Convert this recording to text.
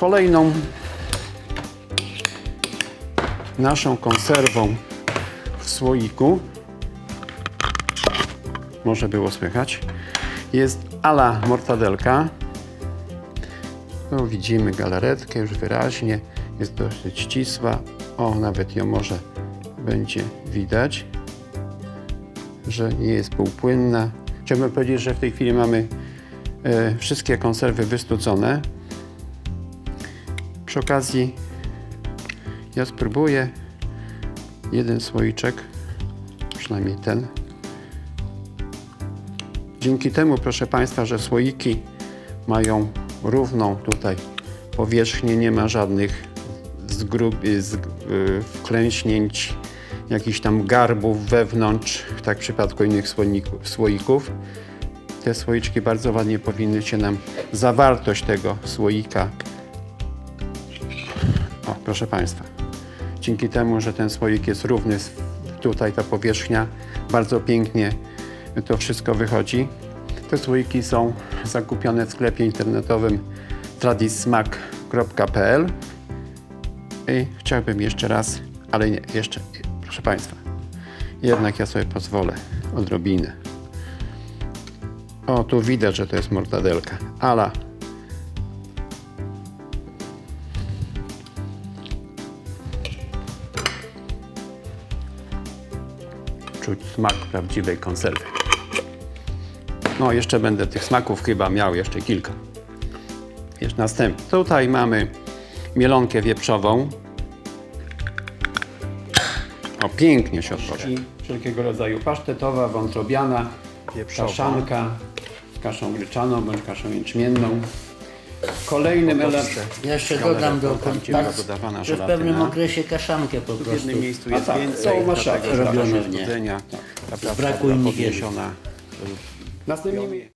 Kolejną naszą konserwą w słoiku, może było słychać, jest ala mortadelka. Tu widzimy galaretkę już wyraźnie, jest dosyć ścisła. O, nawet ją może będzie widać, że nie jest półpłynna. Chciałbym powiedzieć, że w tej chwili mamy e, wszystkie konserwy wystudzone. Przy okazji ja spróbuję jeden słoiczek, przynajmniej ten. Dzięki temu, proszę Państwa, że słoiki mają równą tutaj powierzchnię, nie ma żadnych zgrub, z, y, wklęśnięć, jakichś tam garbów wewnątrz, tak w przypadku innych słoików, słoików. Te słoiczki bardzo ładnie powinny się nam zawartość tego słoika. Proszę Państwa. Dzięki temu, że ten słoik jest równy, tutaj ta powierzchnia, bardzo pięknie to wszystko wychodzi. Te słoiki są zakupione w sklepie internetowym tradismak.pl i chciałbym jeszcze raz, ale nie, jeszcze, proszę Państwa, jednak ja sobie pozwolę odrobinę. O, tu widać, że to jest mortadelka, ala czuć smak prawdziwej konserwy. No, jeszcze będę tych smaków chyba miał jeszcze kilka. Jeszcze następny. Tutaj mamy mielonkę wieprzową. O, pięknie się otworzy. Wszelkiego rodzaju pasztetowa, wątrobiana, Wieprzowa. kaszanka z kaszą gryczaną bądź kaszą jęczmienną. Kolejnym elementem... Ja jeszcze dodam do była dodawana że w pewnym okresie kaszankę po W prostu. jednym miejscu jest tak, więcej, całą ta w nie. słodzenia, ta praca braku była innych podniesiona. Następnie